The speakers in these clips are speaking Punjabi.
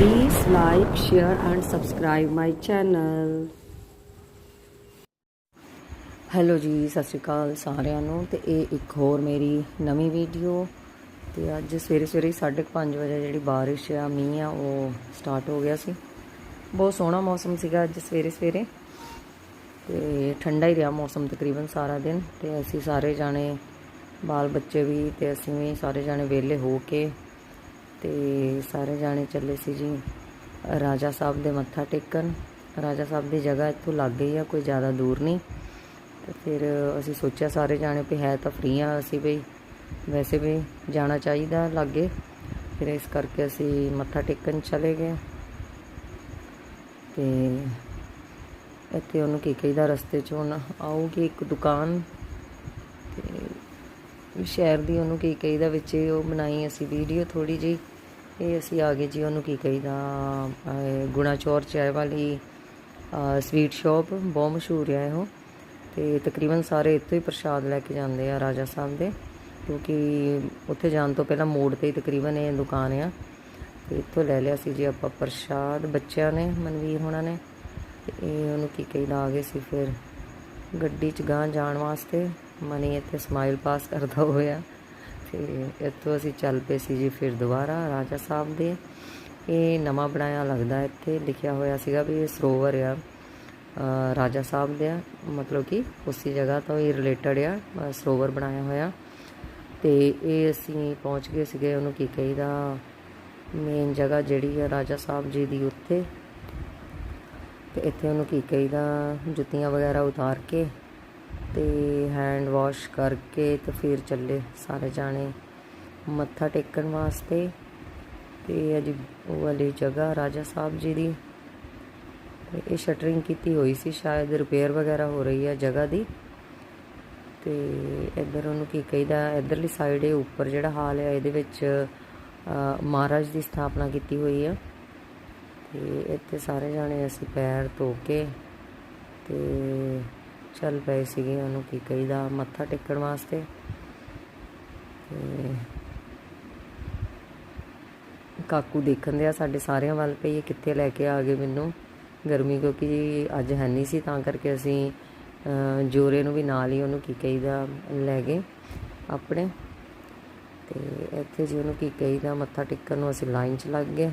Please like, share and subscribe my channel. Hello ji ਸਤਿ ਸ਼੍ਰੀ ਅਕਾਲ ਸਾਰਿਆਂ ਨੂੰ ਤੇ ਇਹ ਇੱਕ ਹੋਰ ਮੇਰੀ ਨਵੀਂ ਵੀਡੀਓ ਤੇ ਅੱਜ ਸਵੇਰੇ ਸਵੇਰੇ 5:30 ਵਜੇ ਜਿਹੜੀ ਬਾਰਿਸ਼ ਆ ਮੀਂਹ ਆ ਉਹ ਸਟਾਰਟ ਹੋ ਗਿਆ ਸੀ ਬਹੁਤ ਸੋਹਣਾ ਮੌਸਮ ਸੀਗਾ ਅੱਜ ਸਵੇਰੇ ਸਵੇਰੇ ਤੇ ਠੰਡਾ ਹੀ ਰਿਹਾ ਮੌਸਮ ਤਕਰੀਬਨ ਸਾਰਾ ਦਿਨ ਤੇ ਅਸੀਂ ਸਾਰੇ ਜਾਣੇ ਬਾਲ ਬੱਚੇ ਵੀ ਤੇ ਅਸੀਂ ਵੀ ਸਾਰੇ ਜਾਣੇ ਵਿਹਲੇ ਹੋ ਕੇ ਤੇ ਸਾਰੇ ਜਾਣੇ ਚੱਲੇ ਸੀ ਜੀ। ਰਾਜਾ ਸਾਹਿਬ ਦੇ ਮੱਥਾ ਟੇਕਣ। ਰਾਜਾ ਸਾਹਿਬ ਦੀ ਜਗ੍ਹਾ ਇੱਥੋਂ ਲੱਗ ਗਈ ਆ, ਕੋਈ ਜ਼ਿਆਦਾ ਦੂਰ ਨਹੀਂ। ਤੇ ਫਿਰ ਅਸੀਂ ਸੋਚਿਆ ਸਾਰੇ ਜਾਣੇ ਵੀ ਹੈ ਤਾਂ ਫ੍ਰੀ ਆ ਅਸੀਂ ਵੀ। ਵੈਸੇ ਵੀ ਜਾਣਾ ਚਾਹੀਦਾ ਲਾਗੇ। ਫਿਰ ਇਸ ਕਰਕੇ ਅਸੀਂ ਮੱਥਾ ਟੇਕਣ ਚਲੇ ਗਏ। ਤੇ ਇੱਥੇ ਉਹਨੂੰ ਕੀ ਕਹੀਦਾ, ਰਸਤੇ 'ਚ ਹੁਣ ਆਊਗੀ ਇੱਕ ਦੁਕਾਨ। ਤੇ ਸ਼ਹਿਰ ਦੀ ਉਹਨੂੰ ਕੀ ਕਹੀਦਾ, ਵਿੱਚ ਉਹ ਬਣਾਈ ਅਸੀਂ ਵੀਡੀਓ ਥੋੜੀ ਜੀ ਇਹ ਅਸੀਂ ਆ ਗਏ ਜੀ ਉਹਨੂੰ ਕੀ ਕਹੀਦਾ ਗੁਣਾਚੌਰ ਗੁਣਾ ਵਾਲੀ ਸਵੀਟ ਸ਼ਾਪ ਬਹੁਤ ਮਸ਼ਹੂਰ ਹੈ ਇਹੋ। ਤੇ ਤਕਰੀਬਨ ਸਾਰੇ ਇੱਥੋਂ ਹੀ ਪ੍ਰਸ਼ਾਦ ਲੈ ਕੇ ਜਾਂਦੇ ਆ ਰਾਜਾ ਸਾਹਿਬ ਦੇ, ਕਿਉਂਕਿ ਉੱਥੇ ਜਾਣ ਤੋਂ ਪਹਿਲਾਂ ਮੋੜ ਤੇ ਹੀ ਤਕਰੀਬਨ ਇਹ ਦੁਕਾਨ ਆ। ਤੇ ਇੱਥੋਂ ਲੈ ਲਿਆ ਸੀ ਜੀ ਆਪਾਂ ਪ੍ਰਸ਼ਾਦ ਬੱਚਿਆਂ ਨੇ, ਮਨਵੀਰ ਹੋਣਾ ਨੇ। ਤੇ ਇਹ ਉਹਨੂੰ ਕੀ ਕਹੀਦਾ, ਆ ਗਏ ਸੀ ਫਿਰ ਗੱਡੀ 'ਚ ਗਾਂ ਜਾਣ ਵਾਸਤੇ। ਮਨੀ ਇੱਥੇ ਸਮਾਈਲ ਪਾਸ ਕਰਦਾ ਹੋਇਆ। ਤੇ ਇੱਥੋਂ ਅਸੀਂ ਚੱਲ ਪਏ ਸੀ ਜੀ ਫਿਰ ਦੁਬਾਰਾ ਰਾਜਾ ਸਾਹਿਬ ਦੇ। ਇਹ ਨਵਾਂ ਬਣਾਇਆ ਲੱਗਦਾ ਇੱਥੇ, ਲਿਖਿਆ ਹੋਇਆ ਸੀਗਾ ਵੀ ਇਹ ਸਰੋਵਰ ਆ ਰਾਜਾ ਸਾਹਿਬ ਦੇ ਆ। ਮਤਲਬ ਕਿ ਉਸੇ ਜਗ੍ਹਾ ਤੋਂ ਹੀ ਰਿਲੇਟਡ ਆ ਸਰੋਵਰ ਬਣਾਇਆ ਹੋਇਆ। ਤੇ ਇਹ ਅਸੀਂ ਪਹੁੰਚ ਗਏ ਸੀਗੇ, ਉਹਨੂੰ ਕੀ ਕਹੀਦਾ ਮੇਨ ਜਗ੍ਹਾ ਜਿਹੜੀ ਆ ਰਾਜਾ ਸਾਹਿਬ ਜੀ ਦੀ ਉੱਥੇ ਤੇ ਇੱਥੇ ਉਹਨੂੰ ਕੀ ਕਹੀਦਾ, ਜੁੱਤੀਆਂ ਵਗੈਰਾ ਉਤਾਰ ਕੇ ਤੇ ਹੈਂਡ ਵਾਸ਼ ਕਰਕੇ ਤੇ ਫਿਰ ਚੱਲੇ ਸਾਰੇ ਜਾਣੇ ਮੱਥਾ ਟੇਕਣ ਵਾਸਤੇ। ਤੇ ਅਜੀ ਉਹ ਵਾਲੀ ਜਗ੍ਹਾ ਰਾਜਾ ਸਾਹਿਬ ਜੀ ਦੀ। ਇਹ ਸ਼ਟਰਿੰਗ ਕੀਤੀ ਹੋਈ ਸੀ, ਸ਼ਾਇਦ ਰਿਪੇਅਰ ਵਗੈਰਾ ਹੋ ਰਹੀ ਹੈ ਜਗ੍ਹਾ ਦੀ। ਤੇ ਇੱਧਰ ਉਹਨੂੰ ਕੀ ਕਹੀਦਾ, ਇੱਧਰਲੀ ਸਾਈਡ ਇਹ ਉੱਪਰ ਜਿਹੜਾ ਹਾਲ ਹੈ, ਇਹਦੇ ਵਿੱਚ ਮਹਾਰਾਜ ਦੀ ਸਥਾਪਨਾ ਕੀਤੀ ਹੋਈ ਹੈ ਤੇ ਇੱਥੇ ਸਾਰੇ ਜਾਣੇ ਅਸੀਂ ਪੈਰ ਧੋ ਕੇ ਤੇ ਚੱਲ ਪਏ ਸੀਗੇ, ਉਹਨੂੰ ਕੀ ਕਹੀਦਾ, ਮੱਥਾ ਟੇਕਣ ਵਾਸਤੇ। ਤੇ ਕਾਕੂ ਦੇਖਣ ਦੇ ਆ ਸਾਡੇ ਸਾਰਿਆਂ ਵੱਲ ਪਈ, ਇਹ ਕਿੱਥੇ ਲੈ ਕੇ ਆ ਗਏ ਮੈਨੂੰ। ਗਰਮੀ ਕਿਉਂਕਿ ਅੱਜ ਹੈ ਨਹੀਂ ਸੀ, ਤਾਂ ਕਰਕੇ ਅਸੀਂ ਜੋਰੇ ਨੂੰ ਵੀ ਨਾਲ ਹੀ ਉਹਨੂੰ ਕੀ ਕਹੀਦਾ, ਲੈ ਗਏ ਆਪਣੇ। ਤੇ ਇੱਥੇ ਜੀ ਉਹਨੂੰ ਕੀ ਕਹੀਦਾ, ਮੱਥਾ ਟੇਕਣ ਨੂੰ ਅਸੀਂ ਲਾਈਨ 'ਚ ਲੱਗ ਗਏ।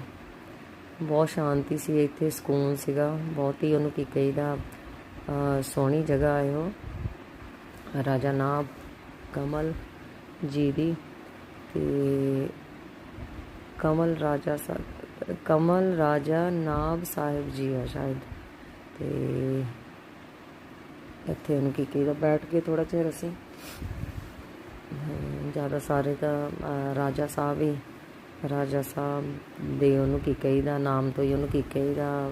ਬਹੁਤ ਸ਼ਾਂਤੀ ਸੀ, ਇੱਥੇ ਸਕੂਨ ਸੀਗਾ। ਬਹੁਤ ਹੀ ਉਹਨੂੰ ਕੀ ਕਹੀਦਾ ਸੋਹਣੀ ਜਗ੍ਹਾ ਹੈ ਉਹ। ਰਾਜਾ ਨਾਬ ਕਮਲ ਜੀ ਦੀ ਤੇ ਕਮਲ ਰਾਜਾ ਸਾਹਿਬ ਕਮਲ ਰਾਜਾ ਨਾਭ ਸਾਹਿਬ ਜੀ ਆ ਸ਼ਾਇਦ। ਤੇ ਇੱਥੇ ਉਹਨੂੰ ਕੀ ਕਹੀਦਾ, ਬੈਠ ਕੇ ਥੋੜਾ ਚਿਰ ਅਸੀਂ। ਜ਼ਿਆਦਾ ਸਾਰੇ ਤਾਂ ਰਾਜਾ ਸਾਹਿਬ ਹੀ, ਰਾਜਾ ਸਾਹਿਬ ਦੇ ਉਹਨੂੰ ਕੀ ਕਹੀਦਾ, ਨਾਮ ਤੋਂ ਹੀ ਉਹਨੂੰ ਕੀ ਕਹੀਦਾ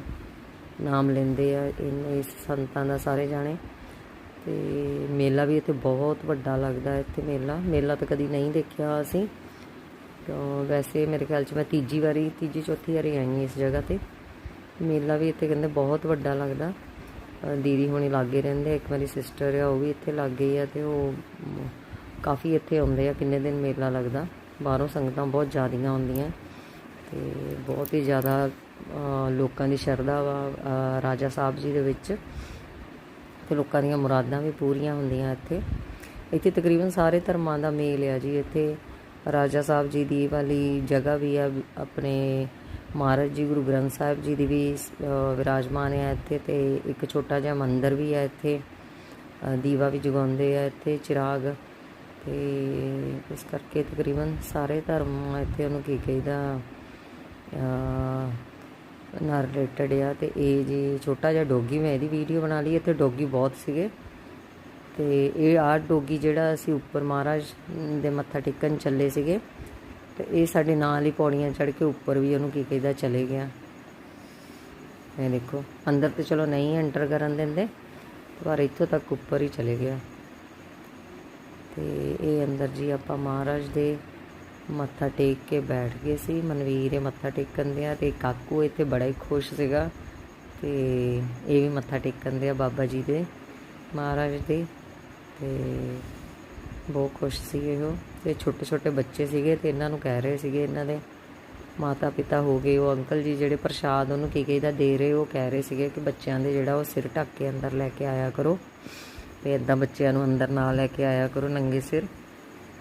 ਨਾਮ ਲੈਂਦੇ ਆ ਇਨ ਇਸ ਸੰਤਾਂ ਦਾ ਸਾਰੇ ਜਾਣੇ। ਤੇ ਮੇਲਾ ਵੀ ਇੱਥੇ ਬਹੁਤ ਵੱਡਾ ਲੱਗਦਾ ਇੱਥੇ ਮੇਲਾ। ਮੇਲਾ ਤਾਂ ਕਦੀ ਨਹੀਂ ਦੇਖਿਆ ਅਸੀਂ। ਤਾਂ ਵੈਸੇ ਮੇਰੇ ਖਿਆਲ 'ਚ ਮੈਂ ਤੀਜੀ ਵਾਰੀ ਤੀਜੀ ਚੌਥੀ ਵਾਰੀ ਆਈ ਹਾਂ ਇਸ ਜਗ੍ਹਾ ਤੇ। ਮੇਲਾ ਵੀ ਇੱਥੇ ਕਹਿੰਦੇ ਬਹੁਤ ਵੱਡਾ ਲੱਗਦਾ। ਦੀਦੀ ਹੁਣੀ ਲਾਗੇ ਰਹਿੰਦੇ ਆ, ਇੱਕ ਮੇਰੀ ਸਿਸਟਰ ਆ ਉਹ ਵੀ ਇੱਥੇ ਲਾਗੇ ਆ ਤੇ ਉਹ ਕਾਫੀ ਇੱਥੇ ਆਉਂਦੇ ਆ ਕਿੰਨੇ ਦਿਨ ਮੇਲਾ ਲੱਗਦਾ। ਬਾਹਰੋਂ ਸੰਗਤਾਂ ਬਹੁਤ ਜ਼ਿਆਦੀਆਂ ਆਉਂਦੀਆਂ। ਤੇ ਬਹੁਤ ਹੀ ਜ਼ਿਆਦਾ ਲੋਕਾਂ ਦੀ ਸ਼ਰਧਾ ਵਾ ਰਾਜਾ ਸਾਹਿਬ ਜੀ ਦੇ ਵਿੱਚ। ਤੇ ਲੋਕਾਂ ਦੀਆਂ ਮੁਰਾਦਾਂ ਵੀ ਪੂਰੀਆਂ ਹੁੰਦੀਆਂ ਇੱਥੇ। ਇੱਥੇ ਤਕਰੀਬਨ ਸਾਰੇ ਧਰਮਾਂ ਦਾ ਮੇਲ ਆ ਜੀ। ਇੱਥੇ ਰਾਜਾ ਸਾਹਿਬ ਜੀ ਦੀ ਵਾਲੀ ਜਗ੍ਹਾ ਵੀ ਆ, ਆਪਣੇ ਮਹਾਰਾਜ ਜੀ ਗੁਰੂ ਗ੍ਰੰਥ ਸਾਹਿਬ ਜੀ ਦੀ ਵੀ ਵਿਰਾਜਮਾਨ ਹੈ ਇੱਥੇ। ਤੇ ਇੱਕ ਛੋਟਾ ਜਿਹਾ ਮੰਦਿਰ ਵੀ ਹੈ ਇੱਥੇ। ਦੀਵਾ ਵੀ ਜਗਾਉਂਦੇ ਆ ਇੱਥੇ ਚਿਰਾਗ। ਤੇ ਇਸ ਕਰਕੇ ਤਕਰੀਬਨ ਸਾਰੇ ਧਰਮ ਇੱਥੇ ਉਹਨੂੰ ਕੀ ਕਹੀਦਾ ਨਾਲ ਰਿਲੇਟਡ ਆ ਤੇ ਇਹ ਜੀ ਛੋਟਾ ਜਿਹਾ ਡੋਗੀ ਮੈਂ ਇਹਦੀ ਵੀਡੀਓ ਬਣਾ ਲਈ, ਇੱਥੇ ਡੋਗੀ ਬਹੁਤ ਸੀਗੇ। ਤੇ ਇਹ ਆਹ ਡੋਗੀ ਜਿਹੜਾ ਅਸੀਂ ਉੱਪਰ ਮਹਾਰਾਜ ਦੇ ਮੱਥਾ ਟੇਕਣ ਚੱਲੇ ਸੀਗੇ। ਤੇ ਇਹ ਸਾਡੇ ਨਾਲ ਹੀ ਪੌੜੀਆਂ ਚੜ੍ਹ ਕੇ ਉੱਪਰ ਵੀ ਉਹਨੂੰ ਕੀ ਕਹਿੰਦਾ, ਚਲੇ ਗਿਆ। ਇਹ ਦੇਖੋ, ਅੰਦਰ ਤੇ ਚਲੋ ਨਹੀਂ ਐਂਟਰ ਕਰਨ ਦਿੰਦੇ, ਪਰ ਇੱਥੋਂ ਤੱਕ ਉੱਪਰ ਹੀ ਚਲੇ ਗਿਆ। ਤੇ ਇਹ ਅੰਦਰ ਜੀ ਆਪਾਂ ਮਹਾਰਾਜ ਦੇ ਮੱਥਾ ਟੇਕ ਕੇ ਬੈਠ ਗਏ ਸੀ, ਮਨਵੀਰ ਇਹ ਮੱਥਾ ਟੇਕਣ ਦੇ ਆ ਤੇ ਕਾਕੂ ਇੱਥੇ ਬੜਾ ਹੀ ਖੁਸ਼ ਸੀਗਾ ਤੇ ਇਹ ਵੀ ਮੱਥਾ ਟੇਕਣ ਦੇ ਆ ਬਾਬਾ ਜੀ ਦੇ ਮਹਾਰਾਜ ਦੇ ਤੇ ਬਹੁਤ ਖੁਸ਼ ਸੀ ਉਹ। ਤੇ ਛੋਟੇ ਛੋਟੇ ਬੱਚੇ ਸੀਗੇ ਤੇ ਇਹਨਾਂ ਨੂੰ ਕਹਿ ਰਹੇ ਸੀਗੇ ਇਹਨਾਂ ਦੇ ਮਾਤਾ ਪਿਤਾ ਹੋ ਗਏ, ਉਹ ਅੰਕਲ ਜੀ ਜਿਹੜੇ ਪ੍ਰਸ਼ਾਦ ਉਹਨੂੰ ਕੀ ਕਹੀਦਾ ਦੇ ਰਹੇ, ਉਹ ਕਹਿ ਰਹੇ ਸੀਗੇ ਕਿ ਬੱਚਿਆਂ ਦੇ ਜਿਹੜਾ ਉਹ ਸਿਰ ਢੱਕ ਕੇ ਅੰਦਰ ਲੈ ਕੇ ਆਇਆ ਕਰੋ ਤੇ ਇਦਾਂ ਬੱਚਿਆਂ ਨੂੰ ਅੰਦਰ ਨਾ ਲੈ ਕੇ ਆਇਆ ਕਰੋ ਨੰਗੇ ਸਿਰ।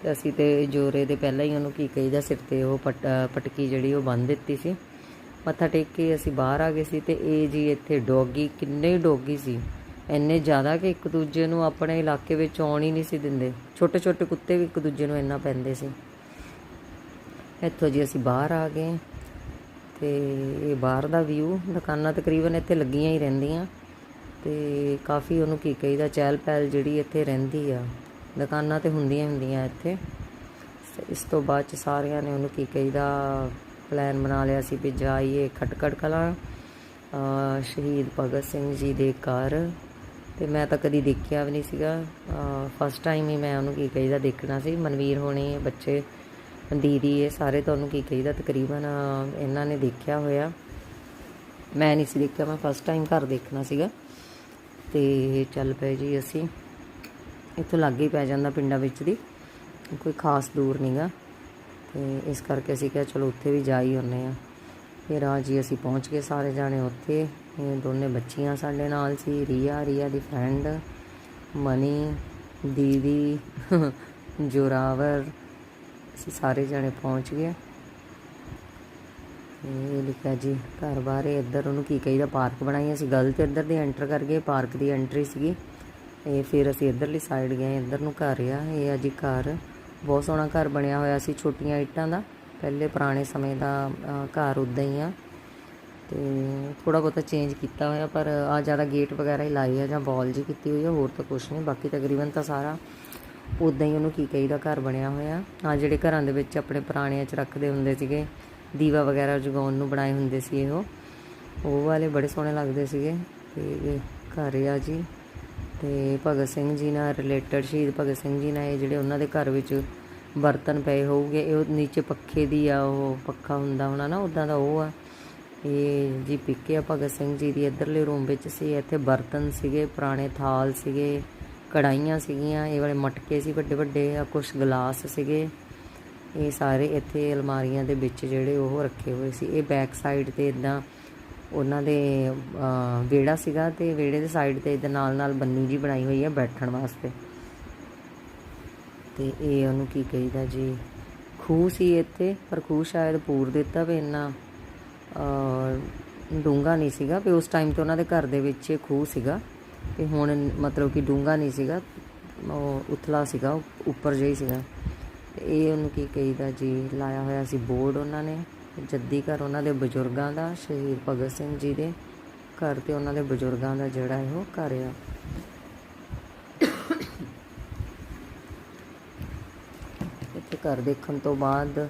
ਤੇ ਅਸੀਂ ਤੇ ਜੋਰੇ ਦੇ ਪਹਿਲਾਂ ਹੀ ਉਹਨੂੰ ਕੀ ਕਹੀਦਾ, ਸਿਰ ਤੇ ਉਹ ਪਟ- ਪਟਕੀ ਜਿਹੜੀ ਉਹ ਬੰਨ ਦਿੱਤੀ ਸੀ। ਮੱਥਾ ਟੇਕ ਕੇ ਅਸੀਂ ਬਾਹਰ ਆ ਗਏ ਸੀ ਤੇ ਇਹ ਜੀ ਇੱਥੇ ਡੋਗੀ, ਕਿੰਨੇ ਡੋਗੀ ਸੀ। ਇੰਨੇ ਜ਼ਿਆਦਾ ਕਿ ਇੱਕ ਦੂਜੇ ਨੂੰ ਆਪਣੇ ਇਲਾਕੇ ਵਿੱਚ ਆਉਣ ਹੀ ਨਹੀਂ ਸੀ ਦਿੰਦੇ। ਛੋਟੇ ਛੋਟੇ ਕੁੱਤੇ ਵੀ ਇੱਕ ਦੂਜੇ ਨੂੰ ਇੰਨਾ ਪੈਂਦੇ ਸੀ। ਇੱਥੋਂ ਜੀ ਅਸੀਂ ਬਾਹਰ ਆ ਗਏ ਤੇ ਇਹ ਬਾਹਰ ਦਾ ਵਿਊ ਦੁਕਾਨਾਂ ਤਕਰੀਬਨ ਇੱਥੇ ਲੱਗੀਆਂ ਹੀ ਰਹਿੰਦੀਆਂ। ਤੇ ਕਾਫੀ ਉਹਨੂੰ ਕੀ ਕਹੀਦਾ ਚਹਿਲ ਪਹਿਲ ਜਿਹੜੀ ਇੱਥੇ ਰਹਿੰਦੀ ਆ। ਦੁਕਾਨਾਂ ਤੇ ਹੁੰਦੀਆਂ ਹੁੰਦੀਆਂ ਇੱਥੇ। ਇਸ ਤੋਂ ਬਾਅਦ ਚ ਸਾਰਿਆਂ ਨੇ ਉਹਨੂੰ ਕੀ ਕਹੀਦਾ ਪਲਾਨ ਬਣਾ ਲਿਆ ਸੀ ਵੀ ਜਾਈਏ ਖਟਕੜ ਕਲਾਂ ਸ਼ਹੀਦ ਭਗਤ ਸਿੰਘ ਜੀ ਦੇ ਘਰ। ਤੇ ਮੈਂ ਤਾਂ ਕਦੀ ਦੇਖਿਆ ਵੀ ਨਹੀਂ ਸੀਗਾ। ਫਸਟ ਟਾਈਮ ਹੀ ਮੈਂ ਉਹਨੂੰ ਕੀ ਕਹੀਦਾ ਦੇਖਣਾ ਸੀ। ਮਨਵੀਰ ਹੋਣੀ, ਬੱਚੇ, ਦੀਦੀ, ਇਹ ਸਾਰੇ ਤੁਹਾਨੂੰ ਕੀ ਕਹੀਦਾ, ਤਕਰੀਬਨ ਇਹਨਾਂ ਨੇ ਦੇਖਿਆ ਹੋਇਆ। ਮੈਂ ਨਹੀਂ ਸੀ ਦੇਖਿਆ, ਮੈਂ ਫਸਟ ਟਾਈਮ ਘਰ ਦੇਖਣਾ ਸੀਗਾ। ਤੇ ਚੱਲ ਪਏ ਜੀ ਅਸੀਂ। ਇੱਥੋਂ ਲਾਗੇ ਹੀ ਪੈ ਜਾਂਦਾ ਪਿੰਡਾਂ ਵਿੱਚ ਦੀ। ਕੋਈ ਖਾਸ ਦੂਰ ਨਹੀਂਗਾ ਤੇ ਇਸ ਕਰਕੇ ਅਸੀਂ ਕਿਹਾ, ਚਲੋ ਉੱਥੇ ਵੀ ਜਾ ਹੀ ਆਉਂਦੇ ਆ ਫਿਰ ਆ ਜੀ ਅਸੀਂ ਪਹੁੰਚ ਗਏ ਸਾਰੇ ਜਾਣੇ ਉੱਥੇ। ਇਹ ਦੋਨੇ ਬੱਚੀਆਂ ਸਾਡੇ ਨਾਲ ਸੀ, ਰੀਆ ਰੀਆ ਦੀ ਫਰੈਂਡ ਮਨੀ, ਦੀਦੀ, ਜੋਰਾਵਰ। ਅਸੀਂ ਸਾਰੇ ਜਾਣੇ ਪਹੁੰਚ ਗਏ। ਇਹ ਲਿਖਿਆ ਜੀ, ਘਰ ਬਾਰੇ ਇੱਧਰ ਉਹਨੂੰ ਕੀ ਕਹੀਦਾ, ਪਾਰਕ ਬਣਾਈ ਅਸੀਂ ਗਲਤ ਇੱਧਰ ਦੀ ਐਂਟਰ ਕਰ ਗਏ, ਪਾਰਕ ਦੀ ਐਂਟਰੀ ਸੀਗੀ। ਇਹ ਫਿਰ ਅਸੀਂ ਇੱਧਰਲੀ ਸਾਈਡ ਗਏ, ਇੱਧਰ ਨੂੰ ਘਰ ਆ। ਇਹ ਆ ਜੀ ਘਰ। ਬਹੁਤ ਸੋਹਣਾ ਘਰ ਬਣਿਆ ਹੋਇਆ ਸੀ, ਛੋਟੀਆਂ ਇੱਟਾਂ ਦਾ। ਪਹਿਲੇ ਪੁਰਾਣੇ ਸਮੇਂ ਦਾ ਘਰ ਉਦਾਂ ਹੀ ਆ। ਤੇ ਥੋੜਾ ਬਹੁਤਾ ਚੇਂਜ ਕੀਤਾ ਹੋਇਆ, ਪਰ ਆ ਜ਼ਿਆਦਾ ਗੇਟ ਵਗੈਰਾ ਹੀ ਲਾਈ ਆ ਜਾਂ ਵਾਲ ਜੀ ਕੀਤੀ ਹੋਈ ਆ, ਹੋਰ ਤਾਂ ਕੁਝ ਨਹੀਂ। ਬਾਕੀ ਤਕਰੀਬਨ ਤਾਂ ਸਾਰਾ ਉਦਾਂ ਹੀ ਉਹਨੂੰ ਕੀ ਕਹੀਦਾ, ਘਰ ਬਣਿਆ ਹੋਇਆ। ਆ ਜਿਹੜੇ ਘਰਾਂ ਦੇ ਵਿੱਚ ਆਪਣੇ ਪੁਰਾਣਿਆਂ 'ਚ ਰੱਖਦੇ ਹੁੰਦੇ ਸੀਗੇ, ਦੀਵਾ ਵਗੈਰਾ ਜਗਾਉਣ ਨੂੰ ਬਣਾਏ ਹੁੰਦੇ ਸੀ ਇਹੋ ਉਹ ਵਾਲੇ ਬੜੇ ਸੋਹਣੇ ਲੱਗਦੇ ਸੀਗੇ। ਤੇ ਇਹ ਘਰ ਆ ਜੀ। ਤੇ ਭਗਤ ਸਿੰਘ ਜੀ ਨਾਲ ਰਿਲੇਟਡ ਸ਼ਹੀਦ ਭਗਤ ਸਿੰਘ ਜੀ ਨਾਲ ਇਹ ਜਿਹੜੇ ਉਹਨਾਂ ਦੇ ਘਰ ਵਿੱਚ ਬਰਤਨ ਪਏ ਹੋਊਗੇ, ਇਹ ਉਹ ਨੀਚੇ ਪੱਖੇ ਦੀ ਆ, ਉਹ ਪੱਖਾ ਹੁੰਦਾ ਹੋਣਾ ਨਾ ਉਦਾਂ ਦਾ ਉਹ ਆ। ਇਹ ਜੀ ਪਿੱਕੇ ਆ ਭਗਤ ਸਿੰਘ ਜੀ ਦੀ, ਇੱਧਰਲੇ ਰੂਮ ਵਿੱਚ ਸੀ, ਇੱਥੇ ਬਰਤਨ ਸੀਗੇ, ਪੁਰਾਣੇ ਥਾਲ ਸੀਗੇ ਕੜਾਈਆਂ ਸੀਗੀਆਂ, ਇਹ ਵਾਲੇ ਮਟਕੇ ਸੀ ਵੱਡੇ ਵੱਡੇ, ਆ ਕੁਝ ਗਲਾਸ ਸੀਗੇ। ਇਹ ਸਾਰੇ ਇੱਥੇ ਅਲਮਾਰੀਆਂ ਦੇ ਵਿੱਚ ਜਿਹੜੇ ਉਹ ਰੱਖੇ ਹੋਏ ਸੀ। ਇਹ ਬੈਕ ਸਾਈਡ ਤੇ ਇਦਾਂ ਉਹਨਾਂ ਦੇ ਵਿਹੜਾ ਸੀਗਾ ਤੇ ਵਿਹੜੇ ਦੇ ਸਾਈਡ ਤੇ ਇਹਦੇ ਨਾਲ ਨਾਲ ਬੰਨੀ ਜੀ ਬਣਾਈ ਹੋਈ ਹੈ ਬੈਠਣ ਵਾਸਤੇ। ਤੇ ਇਹ ਉਹਨੂੰ ਕੀ ਕਹੀਦਾ ਜੀ? ਖੂਹ ਸੀ ਇੱਥੇ ਪਰ ਖੂਹ ਸ਼ਾਇਦ ਪੂਰ ਦਿੱਤਾ ਵੀ ਇੰਨਾ ਡੂੰਗਾ ਨਹੀਂ ਸੀਗਾ। ਵੀ ਉਸ ਟਾਈਮ ਤੇ ਉਹਨਾਂ ਦੇ ਘਰ ਦੇ ਵਿੱਚ ਖੂਹ ਸੀਗਾ। ਤੇ ਹੁਣ ਮਤਲਬ ਕਿ ਡੂੰਗਾ ਨਹੀਂ ਸੀਗਾ, ਉਹ ਉਥਲਾ ਸੀਗਾ ਉੱਪਰ ਜਿਹਾ ਹੀ ਸੀਗਾ। ਤੇ ਇਹ ਉਹਨੂੰ ਕੀ ਕਹੀਦਾ ਜੀ? ਲਾਇਆ ਹੋਇਆ ਸੀ ਬੋਰਡ ਉਹਨਾਂ ਨੇ। ਜੱਦੀ ਘਰ ਉਹਨਾਂ ਦੇ ਬਜ਼ੁਰਗਾਂ ਦਾ, ਸ਼ਹੀਦ ਭਗਤ ਸਿੰਘ ਜੀ ਦੇ ਘਰ ਤੇ ਉਹਨਾਂ ਦੇ ਬਜ਼ੁਰਗਾਂ ਦਾ ਜਿਹੜਾ ਇਹੋ ਘਰ ਆ। ਇੱਥੇ ਘਰ ਦੇਖਣ ਤੋਂ ਬਾਅਦ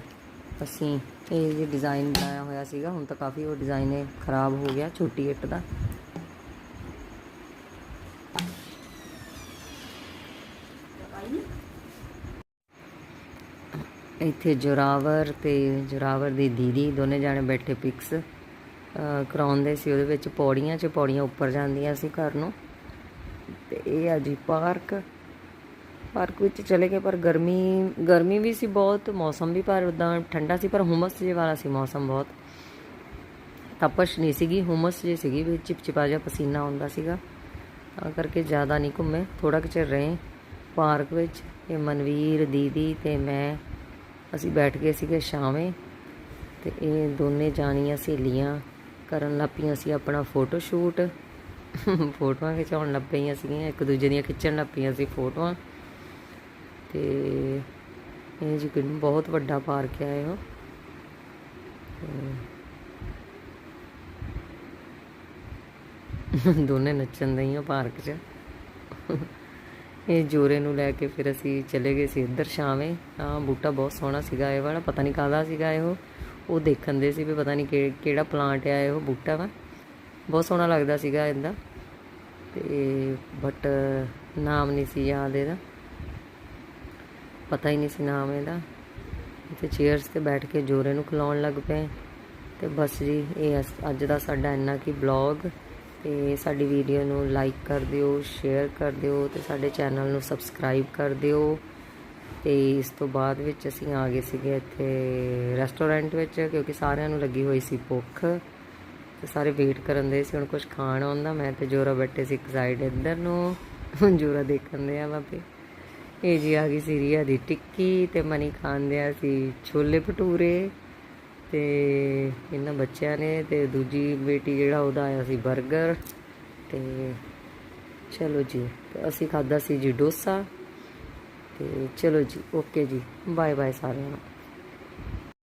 ਅਸੀਂ ਇਹ ਜੇ ਡਿਜ਼ਾਈਨ ਬਣਾਇਆ ਹੋਇਆ ਸੀਗਾ, ਹੁਣ ਤਾਂ ਕਾਫੀ ਉਹ ਡਿਜ਼ਾਈਨ ਖਰਾਬ ਹੋ ਗਿਆ, ਛੋਟੀ ਇੱਟ ਦਾ। ਇੱਥੇ ਜੋਰਾਵਰ ਤੇ ਜੋਰਾਵਰ ਦੀ ਦੀਦੀ ਦੋਨੇ ਜਾਣੇ ਬੈਠੇ ਪਿਕਸ ਕਰਾਉਂਦੇ ਸੀ। ਉਹਦੇ ਵਿੱਚ ਪੌੜੀਆਂ 'ਚ ਪੌੜੀਆਂ ਉੱਪਰ ਜਾਂਦੀਆਂ ਸੀ ਘਰ ਨੂੰ। ਤੇ ਇਹ ਆ ਜੀ ਪਾਰਕ। ਪਾਰਕ ਵਿੱਚ ਚਲੇ ਗਏ, ਪਰ ਗਰਮੀ ਗਰਮੀ ਵੀ ਸੀ ਬਹੁਤ, ਮੌਸਮ ਵੀ ਪਰ ਉਦਾਂ ਠੰਡਾ ਸੀ, ਪਰ ਹੁਮਸ ਜਿਹੇ ਵਾਲਾ ਸੀ ਮੌਸਮ ਬਹੁਤ। ਤਪਸ਼ ਨਹੀਂ ਸੀਗੀ, ਹੁਮਸ ਜਿਹੀ ਸੀਗੀ, ਵੀ ਚਿਪਚਿਪਾ ਜਿਹਾ ਪਸੀਨਾ ਆਉਂਦਾ ਸੀਗਾ। ਤਾਂ ਕਰਕੇ ਜ਼ਿਆਦਾ ਨਹੀਂ ਘੁੰਮੇ ਥੋੜਾ ਕੁ ਚਿਰ ਰਹੇ। ਪਾਰਕ ਵਿੱਚ ਇਹ ਮਨਵੀਰ, ਦੀਦੀ ਤੇ ਮੈਂ ਅਸੀਂ ਬੈਠ ਗਏ ਸੀਗੇ ਸ਼ਾਮੇ ਤੇ ਇਹ ਦੋਨੇ ਜਾਣੀਆਂ ਸਹੇਲੀਆਂ ਕਰਨ ਲੱਪੀਆਂ ਸੀ ਆਪਣਾ ਫੋਟੋ ਸ਼ੂਟ ਫੋਟੋਆਂ ਖਿਚਾਉਣ ਲੱਗ ਪਈਆਂ ਸੀਗੀਆਂ, ਇੱਕ ਦੂਜੇ ਦੀਆਂ ਖਿੱਚਣ ਲੱਗ ਪਈਆਂ ਸੀ ਫੋਟੋਆਂ। ਤੇ ਇਹ ਜੀ ਕਿੰਨ ਬਹੁਤ ਵੱਡਾ ਪਾਰਕ ਹੈ ਇਹ। ਦੋਨੇ ਨੱਚਣ ਦਈਆਂ ਪਾਰਕ 'ਚ। ਇਹ ਜੋਰੇ ਨੂੰ ਲੈ ਕੇ ਫਿਰ ਅਸੀਂ ਚਲੇ ਗਏ ਸੀ ਇੱਧਰ ਸ਼ਾਮੇ ਆ ਬੂਟਾ ਬਹੁਤ ਸੋਹਣਾ ਸੀਗਾ ਇਹ ਵਾਲਾ, ਪਤਾ ਨਹੀਂ ਕਾਹਦਾ ਸੀਗਾ ਇਹ। ਉਹ ਦੇਖਣ ਦੇ ਸੀ ਵੀ ਪਤਾ ਨਹੀਂ ਕਿ- ਕਿਹੜਾ ਪਲਾਂਟ ਆ ਇਹ ਬੂਟਾ ਵਾ। ਬਹੁਤ ਸੋਹਣਾ ਲੱਗਦਾ ਸੀਗਾ ਇਹਦਾ। ਤੇ ਬਟ ਨਾਮ ਨਹੀਂ ਸੀ ਯਾਦ ਇਹਦਾ। ਪਤਾ ਹੀ ਨਹੀਂ ਸੀ ਨਾਮ ਇਹਦਾ। ਇੱਥੇ ਚੇਅਰਸ ਤੇ ਬੈਠ ਕੇ ਜੋਰੇ ਨੂੰ ਖਿਲਾਉਣ ਲੱਗ ਪਏ। ਤੇ ਬਸ ਜੀ, ਇਹ ਅੱਜ ਦਾ ਸਾਡਾ ਇੰਨਾ ਕੀ ਬਲੌਗ ਤੇ ਸਾਡੀ ਵੀਡੀਓ ਨੂੰ ਲਾਈਕ ਕਰ ਦਿਓ, ਸ਼ੇਅਰ ਕਰ ਦਿਓ ਤੇ ਸਾਡੇ ਚੈਨਲ ਨੂੰ ਸਬਸਕ੍ਰਾਈਬ ਕਰ ਦਿਓ। ਤੇ ਇਸ ਤੋਂ ਬਾਅਦ ਵਿੱਚ ਅਸੀਂ ਆ ਗਏ ਸੀਗੇ ਇੱਥੇ ਰੈਸਟੋਰੈਂਟ ਵਿੱਚ, ਕਿਉਂਕਿ ਸਾਰਿਆਂ ਨੂੰ ਲੱਗੀ ਹੋਈ ਸੀ ਭੁੱਖ। ਤੇ ਸਾਰੇ ਵੇਟ ਕਰਨ ਦੇ ਸੀ, ਹੁਣ ਕੁਝ ਖਾਣ ਆਉਂਦਾ ਮੈਂ ਤੇ ਜੋਰਾ ਬੈਠੇ ਸੀ ਇੱਕ ਸਾਈਡ ਇੱਧਰ ਨੂੰ। ਹੁਣ ਜੋਰਾ ਦੇਖਣ ਦੇ ਆ ਵਾਪੇ। ਇਹ ਜੀ ਆ ਗਈ ਸੀ ਰੀਆ ਦੀ ਟਿੱਕੀ ਤੇ ਮਨੀ ਖਾਣ ਦਿਆ ਸੀ ਛੋਲੇ ਭਟੂਰੇ। ਤੇ ਇਹਨਾਂ ਬੱਚਿਆਂ ਨੇ ਤੇ ਦੂਜੀ ਬੇਟੀ ਜਿਹੜਾ ਉਹਦਾ ਆਇਆ ਸੀ 버ਗਰ ਤੇ ਚਲੋ ਜੀ ਤੇ ਅਸੀਂ ਖਾਦਾ ਸੀ ਜੀ ਡੋਸਾ ਤੇ ਚਲੋ ਜੀ, ਓਕੇ ਜੀ ਬਾਏ ਬਾਏ ਸਾਰਿਆਂ ਨੂੰ।